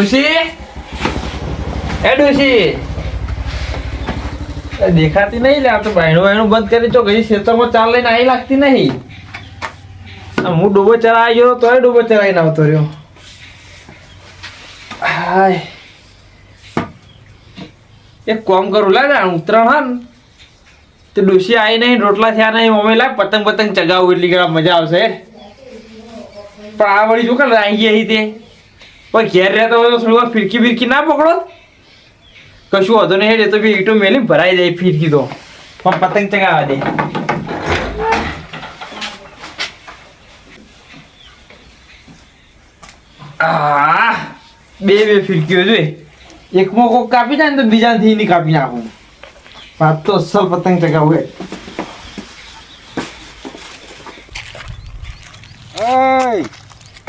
ડોશી? એ ડોશી? દેખાતી નહીં લે, આ તો બાયણું બાયણું બંધ કરી તો ગઈ ખેતરમાં ચાલ લઈને આવી લાગતી નહીં. હું ડૂબો ચરાઈ ગયો, તોય ડૂબો ચરાઈને આવતો રહ્યો. હાય. એક કોમ કરું, લે ઉતરાણ હા તે ડોશી આવી નહીં, રોટલા થયા નહીં મમ્મી લાય પતંગ પતંગ ચગાવું, એટલી ઘણા મજા આવશે. પણ આ વળી જો કરે આવી ગઈ તે? પણ ઘેર રહેતા હોય તો થોડી ફિરકી ફિરકી ના પકડો કશું વધુ નહીં, હેડે તો બી ઈટો મેલી ભરાઈ જાય ફિરકી તો. પણ પતંગ ચગાવવા દે. બે બે ફિરકીઓ જોઈએ એકમાં કોક કાપી જાય ને તો બીજાથી નહીં કાપી નાખું. વાત તો અસલ પતંગ ચગાવું હે.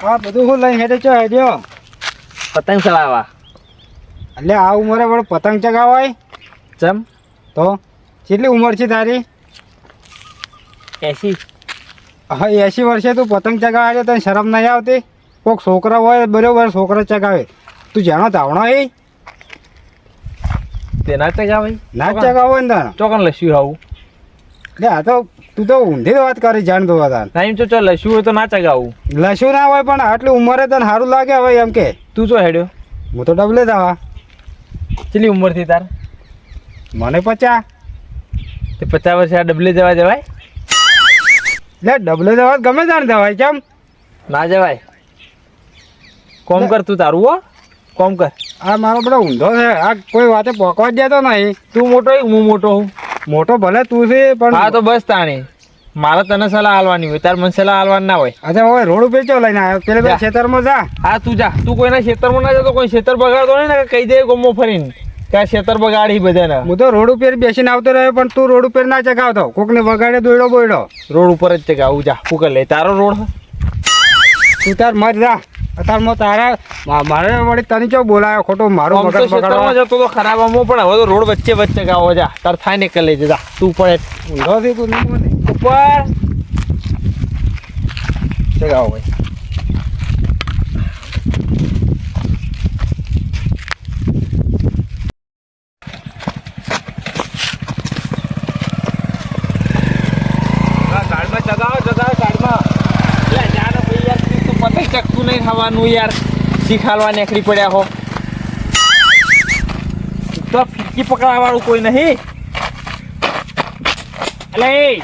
આ બધું હું લઈને હેડે ચો, હેડ્યો. પતંગ ચલાવવા. એટલે આ ઉંમરે પણ પતંગ ચગાવાય? ચમ? તો? કેટલી ઉંમર છે તારી? એસી. હા એંસી વર્ષે તું પતંગ ચગાવે છે તને શરમ નહીં આવતી? કોઈક છોકરા હોય બરોબર છોકરા ચગાવે. તું જાણો ધાવણો એ તેના ચગાવે. ના ચગાવો ને તને ચોકન લસ્યું આવું. એટલે આ તો તું તો ઊંધી વાત કરી જાણતો હતા ટાઈમ તો ચાલ લસ્યું હોય તો ના ચગાવું. લસ્યું ના હોય પણ આટલી ઉંમરે તને સારું લાગે હવે એમ કે. તું ચો હેડ્યો. હું તો ડબલે થવા કેટલી ઉંમરથી તાર? મને પચા તે પચાસ વર્ષે આ ડબલે જવા જવાય? એટલે ડબલે જવા ગમે જાણ જવાય કેમ? ના જવાય. કોમ કર તું તારું હો. કોમ કર. આ મારો બધો ઊંધો છે આ કોઈ વાતે પોકવા જ દેતો નહીં. તું મોટો હું મોટો હું. મોટો ભલે તું છે પણ હા તો બસ તાણી. મારે તને સલાહ આલવાની હોય તાર મને સલાહ આલવાની ના હોય. અચ્છા હવે રોડ ઉપર ચો લઈને આવ્યો? પેલે જા. ખેતરમાં જા. હા તું જા. તું કોઈના ખેતરમાં ના જતો કોઈ ખેતર બગાડતો નહીં ને કહી દે ગમો ફરીને ત્યાં ખેતર બગાડી બધાને. હું તો રોડ ઉપર બેસીને આવતો રહ્યો પણ તું રોડ ઉપર ના ચગાવતો. કોકને વગાડે દોડ્યો બોયડો. રોડ ઉપર જ ચગાવું જા. હું લે તારો રોડ તું તાર મર જા. અત્યારમાં તારા મારે વળી તને કેવું બોલાયો? ખોટો મારો મગજ બગાડવા. જતો તો ખરાબ આમો પણ હવે તો રોડ વચ્ચે વચ્ચે ગાવો જા. તાર થાય ને કરી લેજે જા તું પડે ઊંધો થી તું નહીં ઉપર ભાઈ ગાડમાં ચગાવો ચગાવો ગાડમાં લે જાને ભાઈ યાર તું તો પતંગ ચકતું નહીં ખાવાનું યાર. શીખાડવા નીકળી પડ્યા હો. તો ફિરકી પકડવા વાળું કોઈ નહીં. એટલે એ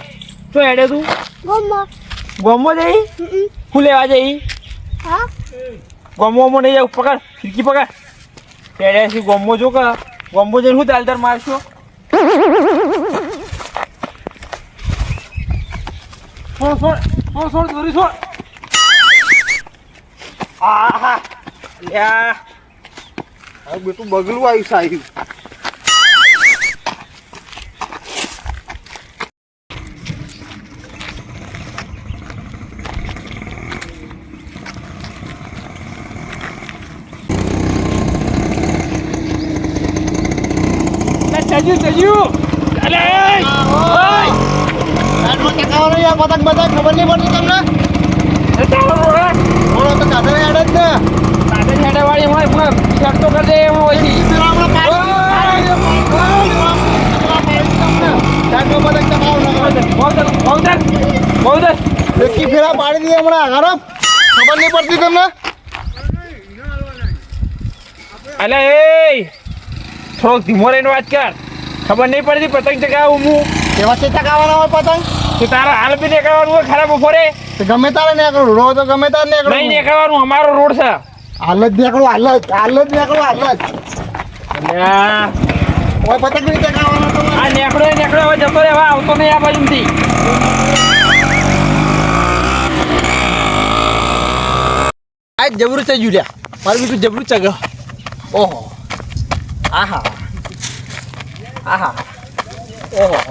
શું હેડે તું? ગમો. ગોમો જઈ? હું લેવા જઈ? ગોમો ગોમો નહીં જાવ પકડ ફિરકી પકડ. હેડે છે ગોમો જો કે? ગોમો જઈને શું દાલદાર મારશો? છોડ છોડ છોડ છોડ દોરી છોડ આહા લ્યા હવે બેટું બગલું આવ્યું સાહેબ લે ચજ્યું ચજ્યું અલે ઓય પતંગ પતંગ ખબર નહીં પડતી તમને એ ચાલો રોડ બોલો તો કાઢે યાદ જ ને. સાડે સાડે વાળી હોય પણ શર્ટ તો કરી દે એમ હોય છે. એકી ફેરા પાડી દઈએ હમણાં હારો. ખબર નહીં પડતી તમને? અલે એ થોડોક ધીમો રહીને વાત કર. ખબર નહીં પડતી પતંગ ચગાવું હું. એવા છે ચકાવવાના હોય પતંગ? કે તારા હાલ બી નીકળવાનું હોય ખરાબ બપોરે તો ગમે તારે નીકળું રો તો ગમે તારે નહીં નીકળું નીકળવાનું અમારો રોડ છે. હાલ જ નીકળું હાલ જ હાલ જ નીકળું હાલ જ. ઓય પતંગ નહીં આ નેકડો એ હવે જતો રે હવે આવતો નહીં આ બાજુથી. આ જબરું છે જુલ્યા મારું બીજું જબરું ચગ ઓહો. આહા. આહા. ઓહો.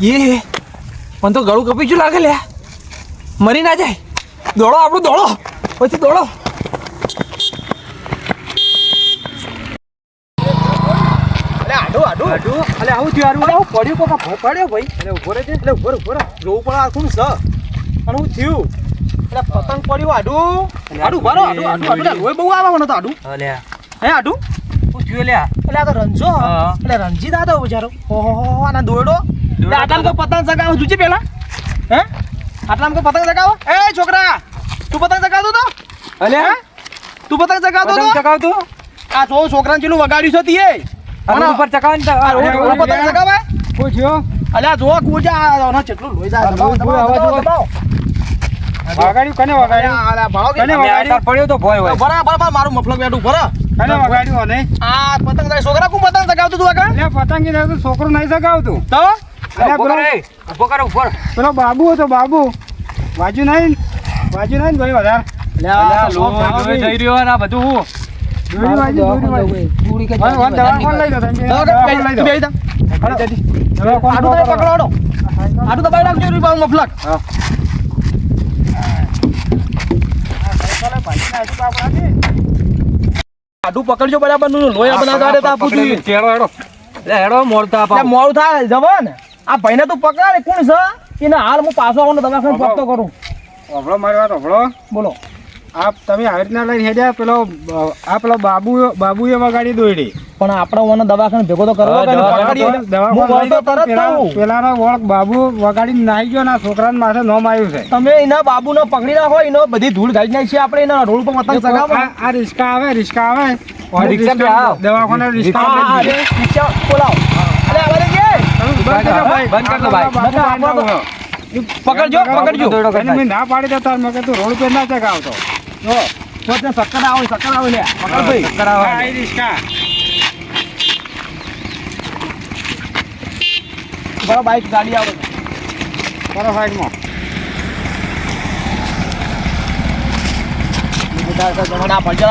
એ મને તો ગળું કપી ગયું લાગે લે. મરી ના જાય. દોડો આપણું દોડો. પછી દોડો. હાડુ અલે આવું થયું હારું આવું પડ્યું કોકા ભો પડ્યો ભાઈ. એટલે ઊભો રહે એટલે ઊભો ઊભો. જોવું પડે આ કોણ અને હું થયું? એટલે પતંગ પડ્યું આડું. હાડુ ભરો આડું હાડુ લોહી બહુ આવે મને તો આડું. અલ્યા હે હાડુ હું થયું લ્યા એટલે આ તો રંજો. હા. એટલે રણજીત આ તો બિચારો. ઓહો આના દોરડો આટલામાં કોઈ પતંગ ચગાવો. જોજે પેલા. હે? આટલામાં તો પતંગ ચગાવો? એ છોકરા તું પતંગ ચગાવતો તો? અલ્યા તું પતંગ ચગાવતો તો? ચગાવતું? આ જો છોકરાને જેલું વગાડ્યું છે તીએ. અને ઉપર ચગાવન પતંગ. ચગાવાય અલ્યા જો કુજા લોહી જાય આ દબાવો, લોહી દબાવો. વગાડ્યું? કને વગાડ્યું? કે કને વગાડ્યું? પડ્યો તો ભોય હોય. ભરા, મારું મફલક બેઠું ભરા. વગાડ્યું અને આ પતંગ છોકરા કોણ પતંગ ચગાવતું તું આગળ? પતંગી છોકરો નહીં સગાવતું તો? ઊભો પેલો- ઊભો કરે ઊભો રહે. પેલો બાબુ હતો બાબુ. બાજુ નહીં બાજુ નહીં ભાઈ વધારે. રહ્યો ને બધું હું. પકડજો બરાબરનું લોહી આ બધા કાઢે તો આપું પકડેલું જોઈએ. ચેડો હેડો લે હેડો. મોડતા મોડું થાય જવાન આ ભાઈને તું પકડ કોણ છે? એને હાલ હું પાછો આવવાનો દવાખાને પકતો કરું. અભળો મારી વાત અભળો. બોલો. આ તમે આવી રીતના લઈને હેડ્યા પેલો આ પેલો બાબુ બાબુએ વગાડી દોડી પણ આપણો ઓને દવાખાને ભેગો તો કરવો. પેલાનો વળક બાબુ વગાડી નાઈ ગયો ના છોકરાને માથે નોમ આવ્યું છે. તમે એના બાબુને પકડી નાખો એનો બધી ધૂળ ગાડી નાખી છે આપણે એના રોડ પર પતંગ ચગાવો આ રિસ્કા આવે રિસ્કા આવે. દવાખાને આવે. રિક્ષા બોલાવો. અરે આવા બંધ. ભાઈ. પકડજો પકડજો. મેં ના પાડી દેતા મેં કીધું રોડ પર ના ચગાવતો જો સક્કર આવે સક્કર આવે લે. પકડ ભાઈ. ચક્કર આવે. આ રિક્ષા બરાબર બાઈક ગાડી આવે. કરો સાઈડમાં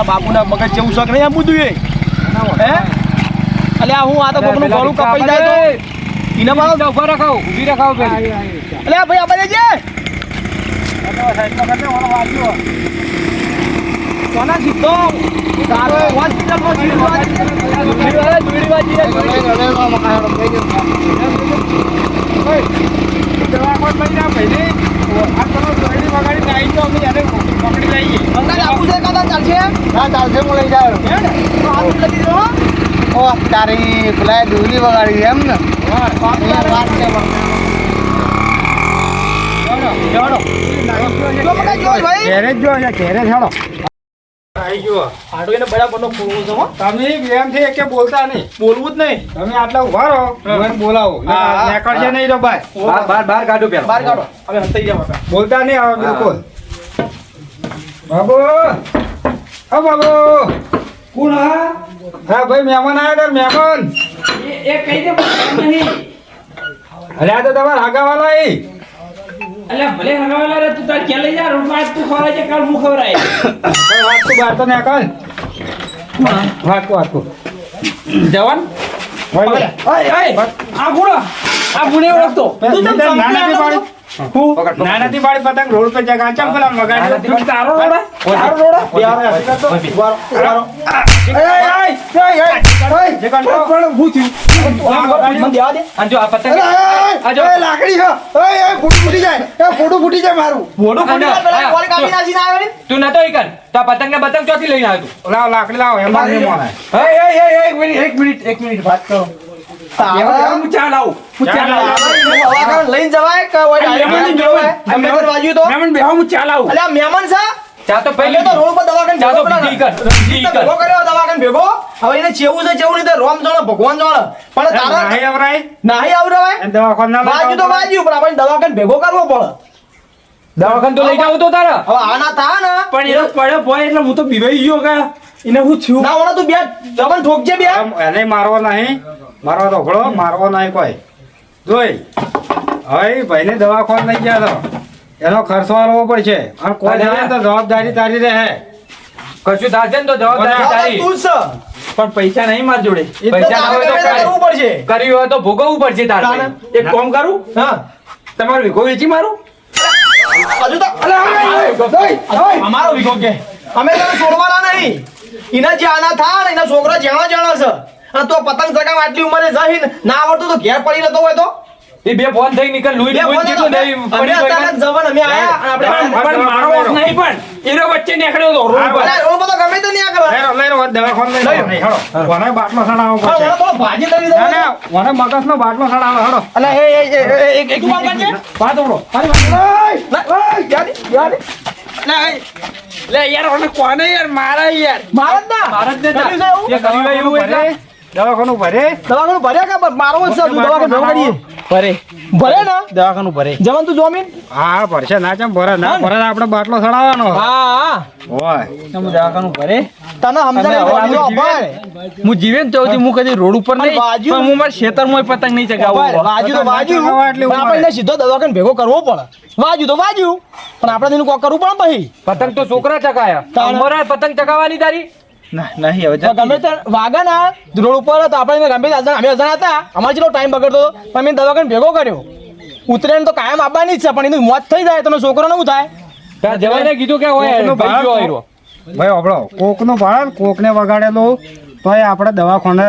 બાપુના મગજ જેવું શક નહીં આ બધું એ અલ્યા હું આ તો કોકનું ગળું કપાઈ જાય તો ઈને મારો ઊભા રખાવ ઊભી રખાવ પેલી. અલ્યા ભાઈ આ બધે જે કોના જીતો પકડી લઈએ. ચાલશે? હા લઈ જાઉં હે ને તો હાથ લગી દો ઓ તારી પેલા દૂરી વગાડી એમ ને? બોલવું જ નહીં. તમે આટલા ઊભા રહો બોલાવો. નીકળશે નહીં તો ભાઈ બાર બહાર બાર કાઢો પેલા. બહાર કાઢો. હવે બોલતા નહીં આવે બિલકુલ. બાબુ. હા બાબુ. કોણ હા હા ભાઈ મહેમાન આવ્યા મહેમાન. એ કહી દે નહીં. અરે આ તો તમારા હાગાવાલા એ. અલ્યા ભલે હગાવેલા રે તું તાર ક્યાં લઈ જા રોટલા આજ તું ખવડાય છે કાલ હું ખવડાય. ભાઈ વાત તો બહાર તો નીકળ. વાત વાત તો. જવાન? ભાઈ અય અય આ ગુણો આ ગુણે ઓળખતો. તું? પાડી ના નથી પાડી પતંગ રોડ પર જગા ચમ પેલા વગાડ્યો તું તારો રોડા તારો રોડા પતંગ નતો તો પતંગ ને બતંગ ચોથી લઈને આવ્યો લાવ લાકડી લાવો એક મિનિટ એક મિનિટ એક મિનિટ વાત કરો હું ચા લાવું? હું ચા લાવું. લઈને જવાય કે મહેમાન તે વાગ્યું તો? મહેમાન બેહો હું ચા લાવું. અલ્યા મહેમાન છે? ચા તો પહેલે તો રોડ પર દવાખાને ચા તો ભેગો બીજી કર. બીજી કર. કર્યો દવાખાને ભેગો? હવે એને ચેવું છે ચેવું નહીં રોમ જાણે ભગવાન જાણે પણ તારા નાહી અવરાય. નાહી આવડવાય દવાખાને ના લઈ તો જવા પણ આપણે દવાખાને ભેગો કરવો પડે. દવાખાન તો લઈ જાવ તો તારા. હવે આના થા ને. પણ એનો પડ્યો ભય એટલે હું તો બીવાઈ ગયો કે. એને હું થયું ના ઓલા તું બે જબન ઠોકજે બે. એને મારવા નહીં. મારવો તો ઘોડો મારવો નહીં કોઈ. જોઈ હવે ભાઈને દવાખાને લઈ ગયા તો એનો ખર્ચો આલવો પડશે. અને કોઈ જાય તો જવાબદારી તારી રહે. કશું થશે ને તો જવાબદારી તારી. છે. પણ પૈસા નહીં માર જોડે. પૈસા ના હોય તો કરવું પડશે. કર્યું હોય તો ભોગવવું પડશે તારે. એક કામ કરું? હા. તમારો વિકો વેચી મારું? હજુ તો અમારો વિકો કે. અમે તો છોડવાના નહીં. એના જે આના થા એના છોકરા જાણા જાણા છે. તું પતંગ ચગાવવા આટલી ઉંમરે જહીન ના આવડતું તો ઘેર પડી રહેતો હોય તો એ બે ફોન થઈ નીકળ લુઈ બે લુઈ ફોન કીધું હતા, અમે અચાનક જવન અમે આયા અને આપણે પણ મારો ઓફ નહીં પણ એરો વચ્ચે નીકળ્યો તો રોડ પર ઓલો બધો ગમે તો નહીં આગળ. લઈ લો, લઈ લો, દવાખાને લઈ લો. નહીં, હેડો. ઓને બાટલો સડાવો પડશે. થોડો ભાજી તરી દો. ના, ના, ઓને મગજનો બાટલો સડાવો, હેડો. અલે એ, એ, એક- એક વાત કરજે. વાત ઓળો અરે, અરે, યાર, યાર. લે યાર ઓને કોને યાર મારા યાર મારા જ ના. મારા જ નતા. એવું? એવું એટલે દવાખાનું ભરે? દવાખાનું ભર્યા કે મારો જ છે દવાખાનું ભેગું કરીએ? ભરે. ભરે ને? દવાખાનું ભરે. જવાન તું જોમીન? હા ભરશે ના ચમ ભરે. ના ભરે આપણે બાટલો સડાવવાનો. હા હા. ઓય. તમે દવાખાનું ભરે. તને સમજાય હું જીવે ને તો હું કદી રોડ ઉપર નહીં બાજુ- પણ હું મારા ખેતરમાં પતંગ નહીં ચગાવું. વાજુ તો વાજુ આપણને સીધો દવાખાને ભેગો કરવો પડે. વાજુ તો વાજુ પણ આપણે તેનું કોક કરવું પડે ભાઈ પતંગ તો છોકરા ચગાયા. તમારા પતંગ ચગાવવાની તારી? નહીં હવે ગમે તે વાગે ના રોડ ઉપર તો આપણે ગમે તે અમે અજાણ હતા. અમારે જેટલો ટાઈમ બગડતો હતો પણ મેં દવાખાને ભેગો કર્યો. ઉતરેણ તો કાયમ આપવાની જ છે પણ એનું મોત થઈ જાય તો છોકરો શું થાય? જવાને કીધું કે હોય ભાઈ આયરો. કોકનું ભાડે ને કોકને વગાડેલું તોય આપણે દવાખાને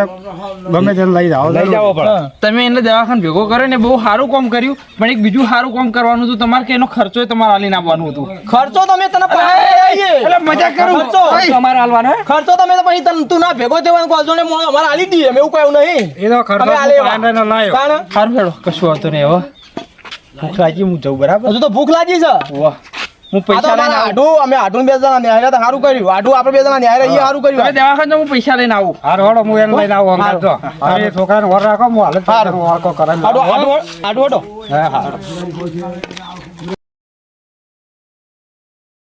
ગમે તેને લઈ જાઓ. લઈ જાઓ પણ. તમે એને દવાખાને ભેગો કર્યો ને બહુ સારું કામ કર્યું પણ એક બીજું સારું કામ કરવાનું હતું તમારે કે એનો ખર્ચો તમારે આલીને આપવાનું હતું? ખર્ચો તમે તને પૈસા એટલે મજા કરું. ખર્ચો. તમારે આલવાનો ખર્ચો તમે તો પછી તને તું ના ભેગો થવાનો કોઝો ને અમારે આલી દઈએ અમે એવું કહ્યું નહીં. એ તો ખર્ચો આલે. લાયો. કારણ? સારું કશું વાંધો નહીં હવે ભૂખ લાગી હું જઉં બરાબર? હજુ તો ભૂખ લાગી છે. વાહ. હું પૈસા લઈને અમારા અમે આડું બે જણા ન્યાય તો સારું કર્યું. આડું આપણે બે જણા ન્યાય રહીએ સારું કર્યું. દવાખાને હું પૈસા લઈને આવું. હાર હોડો હું એને લઈને આવું અંગાત જો. તારી છોકરાને હોર રાખો હું હાલત હારું. વાળકો કરે આઢું આઢું આઢું હા હા.